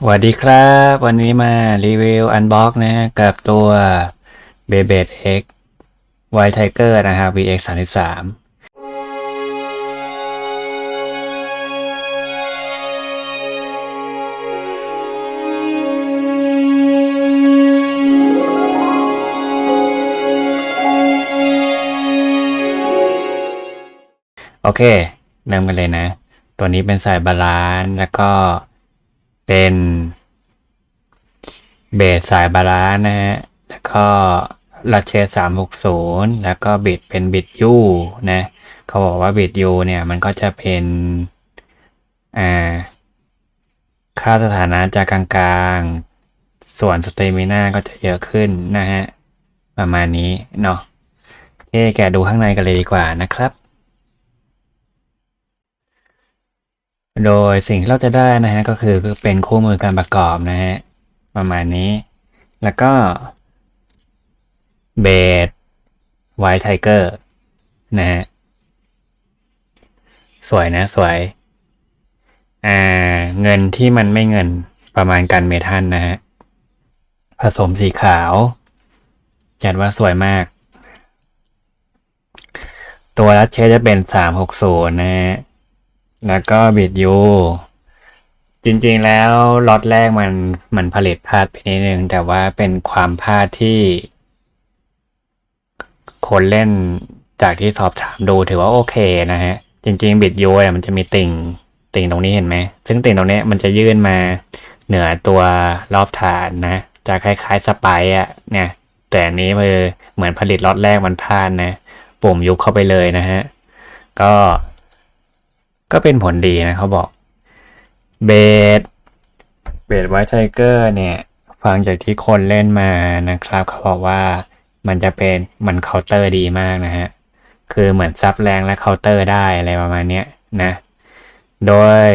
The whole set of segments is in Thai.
สวัสดีครับ วันนี้มารีวิวอันบ็อกนะฮะกับตัว b e b e X White Tiger นะครับ VX 33โอเคเริ่มกันเลยนะ ตัวนี้เป็นสายบาลานซ์แล้วก็ เป็นเบสสายบาลานนะฮะ แล้วก็ลัดเชสสามหกศูนย์แล้วก็บิดเป็นบิดยูนะ เขาบอกว่าบิดยูเนี่ยมันก็จะเป็น อ่า ค่าสถานะจากกลางๆ ส่วนสเตมิน่าก็จะเยอะขึ้นนะฮะ ประมาณนี้เนาะโอเคแกดูข้างในกันเลยดีกว่านะครับ โดยสิ่งที่เราจะได้นะฮะก็คือเป็นคู่มือการประกอบนะฮะประมาณนี้ แล้วก็เบสไวท์ไทเกอร์นะฮะสวยนะ สวยอ่าเงินที่มันไม่เงินประมาณกันเมทัลนะฮะผสมสีขาว จัดว่าสวยมาก ตัวรัดเชจะเป็นสามหกศูนย์นะฮะ แล้วก็บิดยูจริงๆแล้วล็อตแรกมันมันผลิตพลาดไปนิดนึง แต่ว่าเป็นความพลาดที่คนเล่นจากที่สอบถามดูถือว่าโอเคนะฮะ จริง ๆ บิดยูเนี่ยมันจะมีติ่งติ่งตรงนี้เห็นไหม ซึ่งติ่งตรงนี้มันจะยื่นมาเหนือตัวรอบฐานนะ จะคล้ายๆสไปร์อะเนี่ยแต่นนี้คือเหมือนผลิตล็อตแรกมันพลาดนะ ปุ่มยุบเข้าไปเลยนะฮะ ก็ ก็เป็นผลดีนะเขาบอกเบสเบสไวท์ไทเกอร์เนี่ย ฟังจากที่คนเล่นมานะครับ เขาบอกว่ามันจะเป็นมันเคาน์เตอร์ดีมากนะฮะ คือเหมือนซับแรงและเคาน์เตอร์ได้อะไรประมาณนี้นะ โดย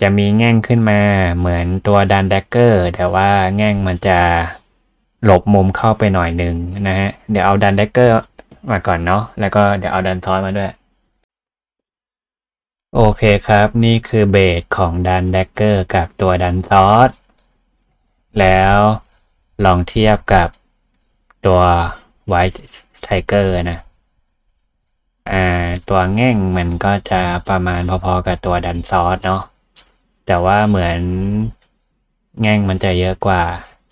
จะมีแง่งขึ้นมาเหมือนตัวดันแดกเกอร์แต่ว่าแง่งมันจะหลบมุมเข้าไปหน่อยหนึ่งนะฮะ เดี๋ยวเอาดันแดกเกอร์มาก่อนเนาะแล้วก็เดี๋ยวเอาดันทอยมาด้วย โอเคครับ นี่คือเบสของดันแดกเกอร์กับตัวดันซอสแล้วลองเทียบกับตัวไวท์ไทเกอร์นะ อ่า ตัวแง่งมันก็จะประมาณพอๆกับตัวดันซอสเนาะแต่ว่าเหมือนแง่งมันจะเยอะกว่า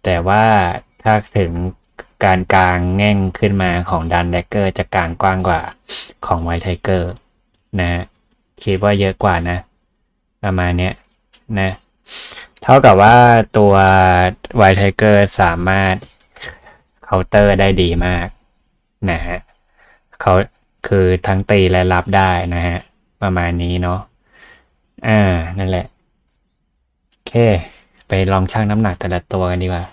แต่ว่าถ้าถึงการกลางแง่งขึ้นมาของดันแดกเกอร์จะกลางกว้างกว่าของไวท์ไทเกอร์นะฮะ คิดว่าเยอะกว่านะ ประมาณเนี้ยนะ เท่ากับว่าตัวไวท์ไทเกอร์สามารถเคาน์เตอร์ได้ดีมากนะฮะเขาคือทั้งตีและรับได้นะฮะ ประมาณนี้เนาะอ่า นั่นแหละ โอเค ไปลองชั่งน้ำหนักแต่ละตัวกันดีกว่า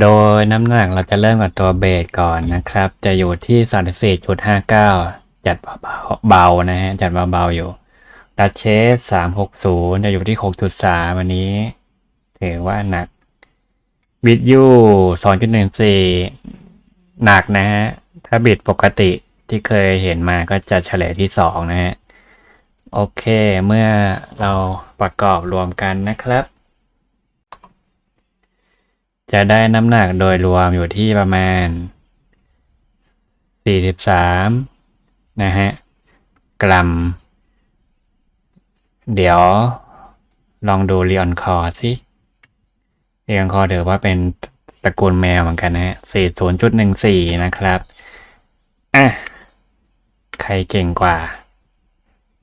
โดยน้ำหนักเราจะเริ่มกับตัวเบสก่อนนะครับ จะอยู่ที่ 34.59 จัดเบาๆเบานะฮะ จัดเบาๆอยู่ดัชเชส360จะอยู่ที่6.3อันนี้ ถือว่าหนักบิดยู2.14หนึ่งสี่หนักนะฮะ ถ้าบิดปกติที่เคยเห็นมาก็จะเฉลยที่2นะฮะ โอเคเมื่อเราประกอบรวมกันนะครับ จะได้น้ำหนักโดยรวมอยู่ที่ประมาณ 43 นะฮะกรัม เดี๋ยวลองดูเรียนคอสิเรียนคอถือว่าเป็นตระกูลแมวเหมือนกันนะฮะ40.14นะครับอะใครเก่งกว่า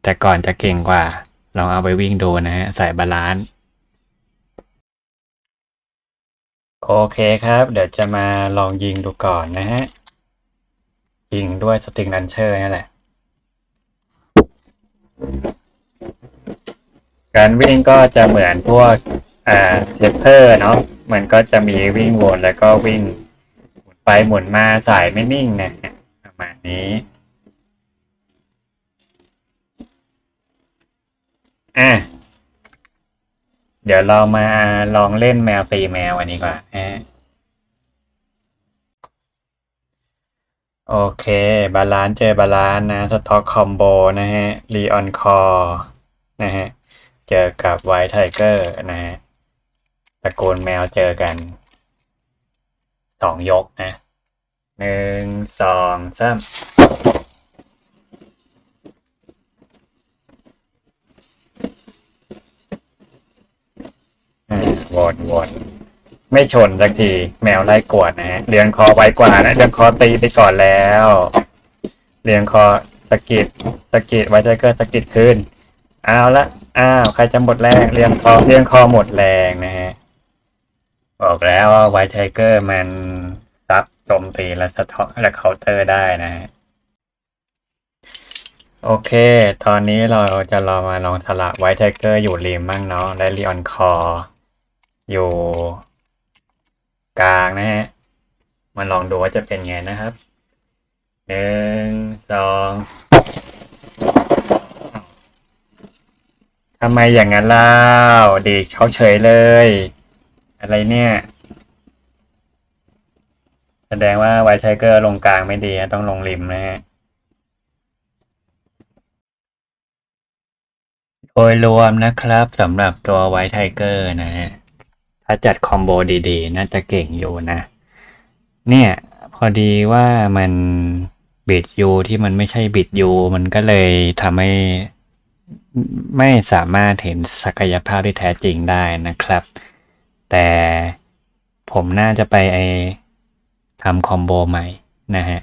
แต่ก่อนจะเก่งกว่า ลองเอาไปวิ่งดูนะฮะ ใส่บาลานซ์โอเคครับ เดี๋ยวจะมาลองยิงดูก่อนนะฮะ ยิงด้วยสตริงดันเชอร์นี่แหละ การวิ่งก็จะเหมือนพวกอ่าเทปเพอร์เนาะมันก็จะมีวิ่งวนแล้วก็วิ่งหมุนไปหมุนมาสายไม่นิ่งนะประมาณนี้อะเดี๋ยวเรามาลองเล่นแมวตีแมวอันนี้ก่อนฮะ โอเค บาลานซ์เจอบาลานซ์นะสต็อกคอมโบนะฮะรีออนคอนะฮะ เจอกับไวท์ไทเกอร์นะฮะตระกูลแมวเจอกันสองยกนะหนึ่งสองสามอ่าวนวน ไม่ชนสักทีแมวไล่กวดนะฮะเรียงคอไวกว่านะเรียงคอตีไปก่อนแล้วเรียงคอสกิดสกิดไวท์ไทเกอร์สกิดขึ้นเอาละอ้าวใครจะหมดแรงเรียงคอเรียงคอหมดแรงนะฮะบอกแล้วว่าไวท์ไทเกอร์มันซับโจมตีและสะท้อนและเคาน์เตอร์ได้นะฮะโอเค ตอนนี้เราจะลองมาลองสละไวท์ไทเกอร์อยู่ริมมั่งเนาะและลีออนคออยู่ กลางนะฮะมาลองดูว่าจะเป็นไงนะครับหนึ่งสองทำไมอย่างนั้นเล่าดีเขาเฉยเลย อะไรเนี่ย แสดงว่าไวท์ไทเกอร์ลงกลางไม่ดีนะต้องลงริมนะฮะโดยรวมนะครับสำหรับตัวไวท์ไทเกอร์นะฮะ ถ้าจัดคอมโบดีๆ น่าจะเก่งอยู่นะ เนี่ย พอดีว่ามันบิดยูที่มันไม่ใช่บิดยูมันก็เลยทำให้ไม่สามารถเห็นศักยภาพที่แท้จริงได้นะครับ แต่ผมน่าจะไปไอทำคอมโบใหม่นะฮะ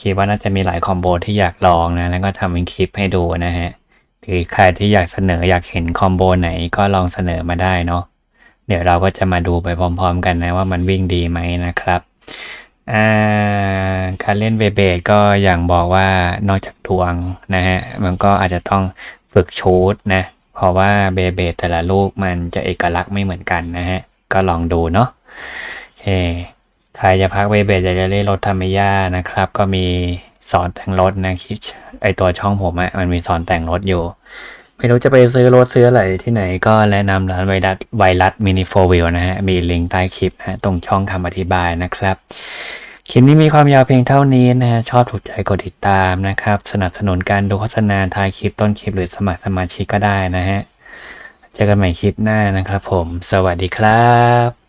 คิดว่าน่าจะมีหลายคอมโบที่อยากลองนะ แล้วก็ทำเป็นคลิปให้ดูนะฮะหรือใครที่อยากเสนออยากเห็นคอมโบไหนก็ลองเสนอมาได้เนาะ เดี๋ยวเราก็จะมาดูไปพร้อมๆ กันนะว่ามันวิ่งดีไหมนะครับอ่าการเล่นเบเบดก็อย่างบอกว่านอกจากดวงนะฮะ มันก็อาจจะต้องฝึกชูดนะ เพราะว่าเบเบดแต่ละลูกมันจะเอกลักษณ์ไม่เหมือนกันนะฮะ ก็ลองดูเนาะเฮ้ใครจะพักเบเบดอยากจะเล่นรถธรรมย่านะครับ ก็มีสอนแต่งรถนะคิดไอตัวช่องผมอะมันมีสอนแต่งรถอยู่ ไม่รู้จะไปซื้อรถซื้ออะไรที่ไหนก็แนะนำร้านไวรัสไวรัสมินิโฟวิลนะฮะ มีลิงก์ใต้คลิปนะฮะตรงช่องคำอธิบายนะครับ คลิปนี้มีความยาวเพียงเท่านี้นะฮะ ชอบถูกใจกดติดตามนะครับ สนับสนุนการดูโฆษณาท้ายคลิปต้นคลิปหรือสมัครสมาชิกก็ได้นะฮะ เจอกันใหม่คลิปหน้านะครับผม สวัสดีครับ